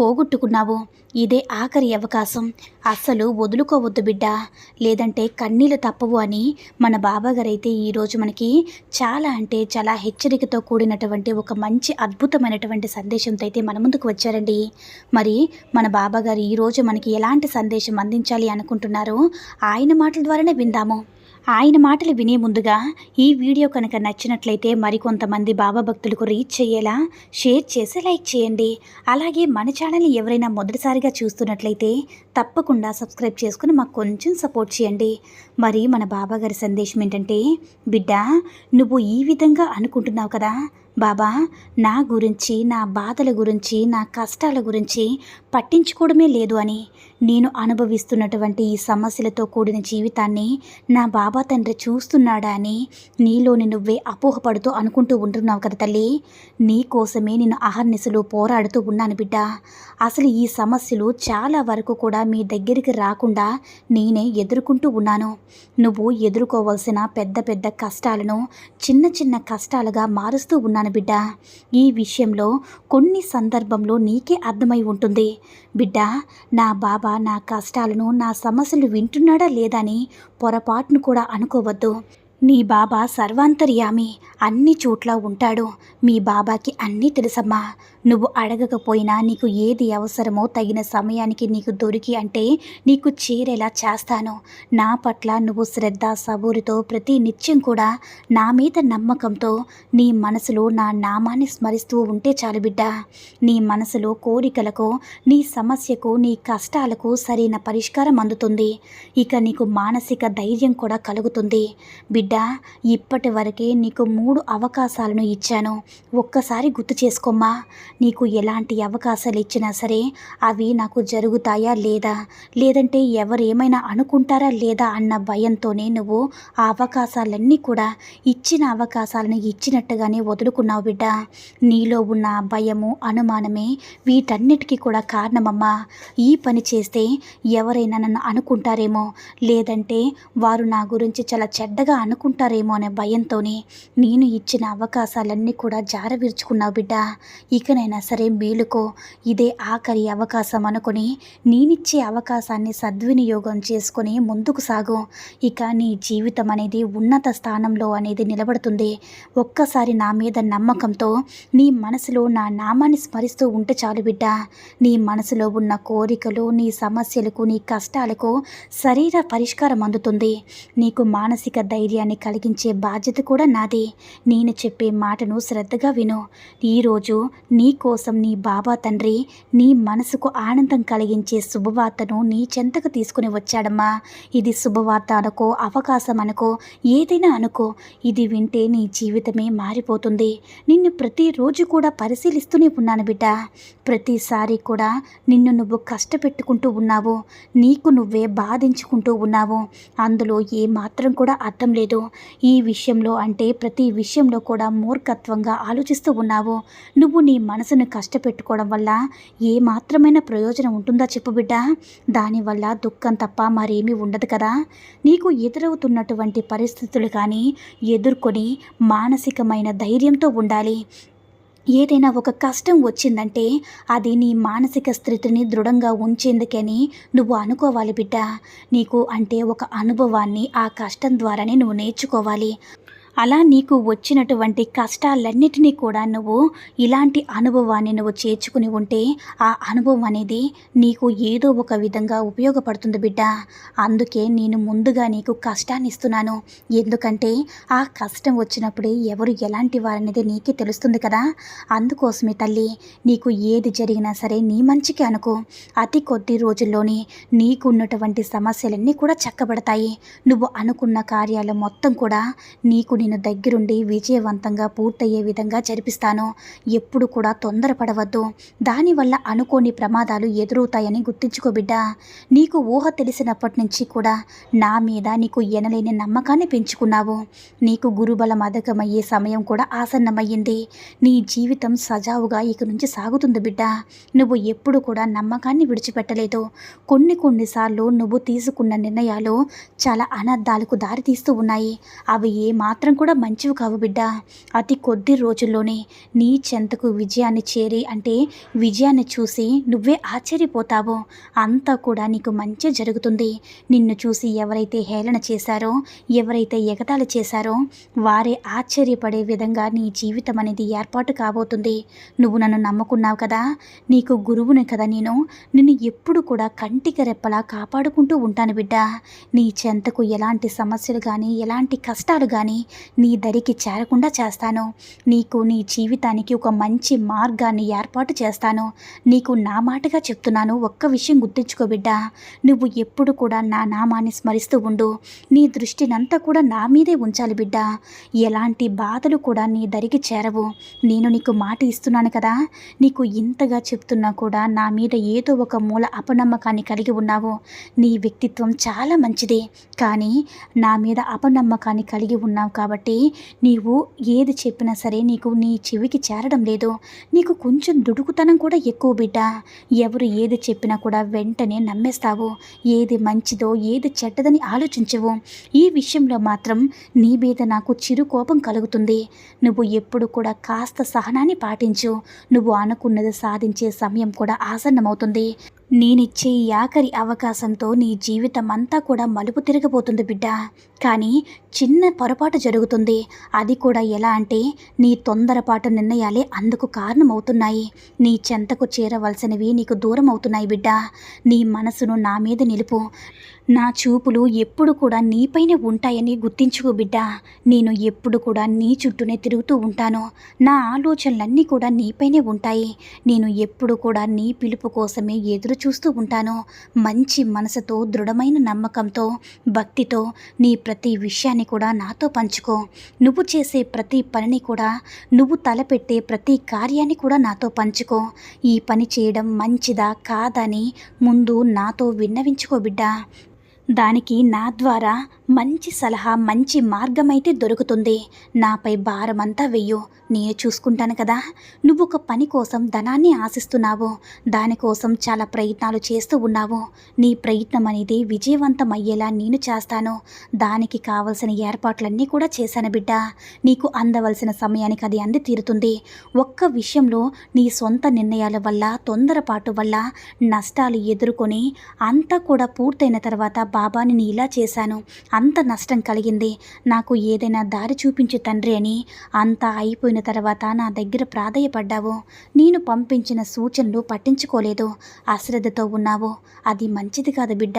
పోగొట్టుకున్నావు. ఇదే ఆఖరి అవకాశం. అస్సలు వదులుకోవద్దు బిడ్డ. లేదంటే కన్నీళ్ళు తప్పవు అని మన బాబాగారైతే ఈరోజు మనకి చాలా అంటే చాలా హెచ్చరికతో కూడినటువంటి ఒక మంచి అద్భుతమైనటువంటి సందేశంతో అయితే మన ముందుకు వచ్చారండి. మరి మన బాబాగారు ఈరోజు మనకి ఎలాంటి సందేశం అందించాలి అనుకుంటున్నారో ఆయన మాటల ద్వారానే విందాము. ఆయన మాటలు వినే ముందుగా ఈ వీడియో కనుక నచ్చినట్లయితే మరికొంతమంది బాబా భక్తులకు రీచ్ చేయేలా షేర్ చేసి లైక్ చేయండి. అలాగే మన ఛానల్ని ఎవరైనా మొదటిసారిగా చూస్తున్నట్లయితే తప్పకుండా సబ్స్క్రైబ్ చేసుకుని మాకు కొంచెం సపోర్ట్ చేయండి. మరి మన బాబాగారి సందేశం ఏంటంటే బిడ్డ నువ్వు ఈ విధంగా అనుకుంటున్నావు కదా బాబా నా గురించి నా బాధల గురించి నా కష్టాల గురించి పట్టించుకోవడమే లేదు అని. నేను అనుభవిస్తున్నటువంటి ఈ సమస్యలతో కూడిన జీవితాన్ని నా బాబా తండ్రి చూస్తున్నాడా అని నీలోని నువ్వే అపోహపడుతూ అనుకుంటూ ఉంటున్నావు కదా తల్లి. నీ కోసమే నేను అహర్నిశలు పోరాడుతూ ఉన్నాను బిడ్డ. అసలు ఈ సమస్యలు చాలా వరకు కూడా మీ దగ్గరికి రాకుండా నేనే ఎదుర్కొంటూ ఉన్నాను. నువ్వు ఎదుర్కోవాల్సిన పెద్ద పెద్ద కష్టాలను చిన్న చిన్న కష్టాలుగా మారుస్తూ ఉన్నాను బిడ్డ. ఈ విషయంలో కొన్ని సందర్భంలో నీకే అర్థమై ఉంటుంది. బిడ్డ నా బాబా నా కష్టాలను నా సమస్యలు వింటున్నాడా లేదా అని పొరపాటును కూడా అనుకోవద్దు. నీ బాబా సర్వాంతర్యామి అన్ని చోట్ల ఉంటాడు. మీ బాబాకి అన్నీ తెలుసమ్మా. నువ్వు అడగకపోయినా నీకు ఏది అవసరమో తగిన సమయానికి నీకు దొరికి అంటే నీకు చేరేలా చేస్తాను. నా పట్ల నువ్వు శ్రద్ధ సబూరితో ప్రతి నిత్యం కూడా నా మీద నమ్మకంతో నీ మనసులో నా నామాన్ని స్మరిస్తూ ఉంటే చాలు బిడ్డ. నీ మనసులో కోరికలకు నీ సమస్యకు నీ కష్టాలకు సరైన పరిష్కారం అందుతుంది. ఇక నీకు మానసిక ధైర్యం కూడా కలుగుతుంది. బిడ్డ ఇప్పటి వరకే నీకు మూడు అవకాశాలను ఇచ్చాను. ఒక్కసారి గుర్తు చేసుకోమ్మా. నీకు ఎలాంటి అవకాశాలు ఇచ్చినా సరే అవి నాకు జరుగుతాయా లేదా? లేదంటే ఎవరేమైనా అనుకుంటారా లేదా అన్న భయంతోనే నువ్వు ఆ అవకాశాలన్నీ కూడా ఇచ్చిన అవకాశాలను ఇచ్చినట్టుగానే వదులుకున్నావు బిడ్డ. నీలో ఉన్న భయము అనుమానమే వీటన్నిటికీ కూడా కారణమమ్మా. ఈ పని చేస్తే ఎవరైనా నన్ను అనుకుంటారేమో లేదంటే వారు నా గురించి చాలా చెడ్డగా అనుకుంటారేమో అనే భయంతోనే నేను ఇచ్చిన అవకాశాలన్నీ కూడా జారవిరుచుకున్నావు బిడ్డ. ఇకనైనా సరే మేలుకో. ఇదే ఆఖరి అవకాశం అనుకుని నేనిచ్చే అవకాశాన్ని సద్వినియోగం చేసుకొని ముందుకు సాగు. ఇక నీ జీవితం అనేది ఉన్నత స్థానంలో అనేది నిలబడుతుంది. ఒక్కసారి నా మీద నమ్మకంతో నీ మనసులో నా నామాన్ని స్మరిస్తూ ఉంటే చాలు బిడ్డ. నీ మనసులో ఉన్న కోరికలు నీ సమస్యలకు నీ కష్టాలకు శరీర పరిష్కారం అందుతుంది. నీకు మానసిక ధైర్యాన్ని కలిగించే బాధ్యత కూడా నాది. నేను చెప్పే మాటను శ్రద్ధగా విను. ఈరోజు నీ కోసం నీ బాబా తండ్రి నీ మనసుకు ఆనందం కలిగించే శుభవార్తను నీ చెంతకు తీసుకుని వచ్చాడమ్మా. ఇది శుభవార్త అనుకో అవకాశం అనుకో ఏదైనా అనుకో. ఇది వింటే నీ జీవితమే మారిపోతుంది. నిన్ను ప్రతిరోజు కూడా పరిశీలిస్తూనే ఉన్నాను బిడ్డ. ప్రతిసారి కూడా నిన్ను నువ్వు కష్టపెట్టుకుంటూ ఉన్నావు. నీకు నువ్వే బాధించుకుంటూ ఉన్నావు. అందులో ఏ మాత్రం కూడా అర్థం లేదు. ఈ విషయంలో అంటే ప్రతి విషయంలో కూడా మూర్ఖత్వంగా ఆలోచిస్తూ ఉన్నావు. నువ్వు నీ మనసు మనసును కష్టపెట్టుకోవడం వల్ల ఏ మాత్రమైన ప్రయోజనం ఉంటుందా చెప్పు బిడ్డ? దానివల్ల దుఃఖం తప్ప మరేమీ ఉండదు కదా. నీకు ఎదురవుతున్నటువంటి పరిస్థితులు కానీ ఎదుర్కొని మానసికమైన ధైర్యంతో ఉండాలి. ఏదైనా ఒక కష్టం వచ్చిందంటే అది నీ మానసిక స్థితిని దృఢంగా ఉంచేందుకని నువ్వు అనుకోవాలి బిడ్డ. నీకు అంటే ఒక అనుభవాన్ని ఆ కష్టం ద్వారానే నువ్వు నేర్చుకోవాలి. అలా నీకు వచ్చినటువంటి కష్టాలన్నిటినీ కూడా నువ్వు ఇలాంటి అనుభవాన్ని నువ్వు చేర్చుకుని ఉంటే ఆ అనుభవం అనేది నీకు ఏదో ఒక విధంగా ఉపయోగపడుతుంది బిడ్డ. అందుకే నేను ముందుగా నీకు కష్టాన్ని ఇస్తున్నాను. ఎందుకంటే ఆ కష్టం వచ్చినప్పుడే ఎవరు ఎలాంటి వారనేది నీకే తెలుస్తుంది కదా. అందుకోసమే తల్లి నీకు ఏది జరిగినా సరే నీ మంచికి అనుకో. అతి కొద్ది రోజుల్లోనే నీకున్నటువంటి సమస్యలన్నీ కూడా చక్కబడతాయి. నువ్వు అనుకున్న కార్యాలు మొత్తం కూడా నీకు నేను దగ్గరుండి విజయవంతంగా పూర్తయ్యే విధంగా జరిపిస్తాను. ఎప్పుడు కూడా తొందరపడవద్దు. దానివల్ల అనుకోని ప్రమాదాలు ఎదురవుతాయని గుర్తుంచుకో బిడ్డ. నీకు ఊహ తెలిసినప్పటి నుంచి కూడా నా మీద నీకు ఎనలేని నమ్మకాన్ని పెంచుకున్నావు. నీకు గురుబలం అధికమయ్యే సమయం కూడా ఆసన్నమయ్యింది. నీ జీవితం సజావుగా ఇక నుంచి సాగుతుంది బిడ్డ. నువ్వు ఎప్పుడు కూడా నమ్మకాన్ని విడిచిపెట్టలేదు. కొన్ని కొన్నిసార్లు నువ్వు తీసుకున్న నిర్ణయాలు చాలా అనర్థాలకు దారితీస్తూ ఉన్నాయి. అవి ఏ మాత్రం కూడా మంచివి కావు బిడ్డ. అతి కొద్ది రోజుల్లోనే నీ చెంతకు విజయాన్ని చేరి అంటే విజయాన్ని చూసి నువ్వే ఆశ్చర్యపోతావో? అంతా కూడా నీకు మంచి జరుగుతుంది. నిన్ను చూసి ఎవరైతే హేళన చేశారో ఎవరైతే ఎగతాళి చేశారో వారే ఆశ్చర్యపడే విధంగా నీ జీవితం అనేది ఏర్పాటు కాబోతుంది. నువ్వు నన్ను నమ్ముకున్నావు కదా? నీకు గురువుని కదా నేను. నిన్ను ఎప్పుడు కూడా కంటికి రెప్పలా కాపాడుకుంటూ ఉంటాను బిడ్డ. నీ చెంతకు ఎలాంటి సమస్యలు కానీ ఎలాంటి కష్టాలు కానీ నీ దరికి చేరకుండా చేస్తాను. నీకు నీ జీవితానికి ఒక మంచి మార్గాన్ని ఏర్పాటు చేస్తాను. నీకు నా మాటగా చెప్తున్నాను. ఒక్క విషయం గుర్తుంచుకో బిడ్డ. నువ్వు ఎప్పుడు కూడా నా నామాన్ని స్మరిస్తూ ఉండు. నీ దృష్టినంతా కూడా నా మీదే ఉంచాలి బిడ్డ. ఎలాంటి బాధలు కూడా నీ దరికి చేరవు. నేను నీకు మాట ఇస్తున్నాను కదా. నీకు ఇంతగా చెప్తున్నా కూడా నా మీద ఏదో ఒక మూల అపనమ్మకాన్ని కలిగి ఉన్నావు. నీ వ్యక్తిత్వం చాలా మంచిది. కానీ నా మీద అపనమ్మకాన్ని కలిగి ఉన్నావు కాబట్టి నీవు ఏది చెప్పినా సరే నీకు నీ చెవికి చేరడం లేదు. నీకు కొంచెం దుడుకుతనం కూడా ఎక్కువ బిడ్డ. ఎవరు ఏది చెప్పినా కూడా వెంటనే నమ్మేస్తావు. ఏది మంచిదో ఏది చెడ్డదని ఆలోచించవు. ఈ విషయంలో మాత్రం నీ మీద నాకు చిరు కోపం కలుగుతుంది. నువ్వు ఎప్పుడు కూడా కాస్త సహనాన్ని పాటించు. నువ్వు అనుకున్నది సాధించే సమయం కూడా ఆసన్నమవుతుంది. నేనిచ్చే ఈ ఆఖరి అవకాశంతో నీ జీవితం అంతా కూడా మలుపు తిరగబోతుంది బిడ్డ. కానీ చిన్న పొరపాటు జరుగుతుంది. అది కూడా ఎలా అంటే నీ తొందరపాటు నిర్ణయాలే అందుకు కారణమవుతున్నాయి. నీ చెంతకు చేరవలసినవి నీకు దూరం అవుతున్నాయి బిడ్డ. నీ మనసును నా మీద నిలుపు. నా చూపులు ఎప్పుడు కూడా నీపైనే ఉంటాయని గుర్తించుకో బిడ్డ. నేను ఎప్పుడు కూడా నీ చుట్టూనే తిరుగుతూ ఉంటాను. నా ఆలోచనలన్నీ కూడా నీపైనే ఉంటాయి. నేను ఎప్పుడు కూడా నీ పిలుపు కోసమే ఎదురు చూస్తూ ఉంటాను. మంచి మనసుతో దృఢమైన నమ్మకంతో భక్తితో నీ ప్రతి విషయాన్ని కూడా నాతో పంచుకో. నువ్వు చేసే ప్రతి పనిని కూడా నువ్వు తలపెట్టే ప్రతి కార్యాన్ని కూడా నాతో పంచుకో. ఈ పని చేయడం మంచిదా కాదని ముందు నాతో విన్నవించుకో బిడ్డ. దానికి నా ద్వారా మంచి సలహా మంచి మార్గమైతే దొరుకుతుంది. నాపై భారమంతా వెయ్యు. నేను చూసుకుంటాను కదా. నువ్వు ఒక పని కోసం ధనాన్ని ఆశిస్తున్నావు. దానికోసం చాలా ప్రయత్నాలు చేస్తూ ఉన్నావు. నీ ప్రయత్నం అనేది విజయవంతం అయ్యేలా నేను చేస్తాను. దానికి కావలసిన ఏర్పాట్లన్నీ కూడా చేశాను బిడ్డ. నీకు అందవలసిన సమయానికి అది అంది తీరుతుంది. ఒక్క విషయంలో నీ సొంత నిర్ణయాల వల్ల తొందరపాటు వల్ల నష్టాలు ఎదుర్కొని అంతా కూడా పూర్తయిన తర్వాత బాబాని నీ ఇలా చేశాను. అంత నష్టం కలిగింది. నాకు ఏదైనా దారి చూపించు తండ్రి అని. అంతా అయిపోయిన తర్వాత నా దగ్గర ప్రాధేయపడ్డావు. నేను పంపించిన సూచనలు పట్టించుకోలేదు. అశ్రద్ధతో ఉన్నావు. అది మంచిది కాదు బిడ్డ.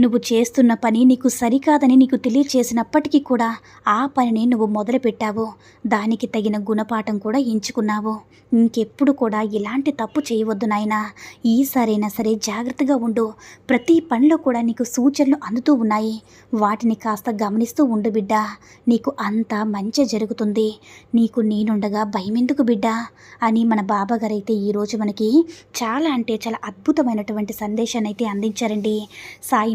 నువ్వు చేస్తున్న పని నీకు సరికాదని నీకు తెలియచేసినప్పటికీ కూడా ఆ పనిని నువ్వు మొదలుపెట్టావు. దానికి తగిన గుణపాఠం కూడా ఎంచుకున్నావు. ఇంకెప్పుడు కూడా ఇలాంటి తప్పు చేయవద్దు నాయనా. ఈసారైనా సరే జాగ్రత్తగా ఉండు. ప్రతి పనిలో కూడా నీకు సూచనలు అందుతూ ఉన్నాయి. వాటిని కాస్త గమనిస్తూ ఉండు బిడ్డ. నీకు అంతా మంచి జరుగుతుంది. నీకు నేనుండగా భయమెందుకు బిడ్డ? అని మన బాబాగారైతే ఈరోజు మనకి చాలా అంటే చాలా అద్భుతమైనటువంటి సందేశాన్ని అయితే అందించారండి. సాయి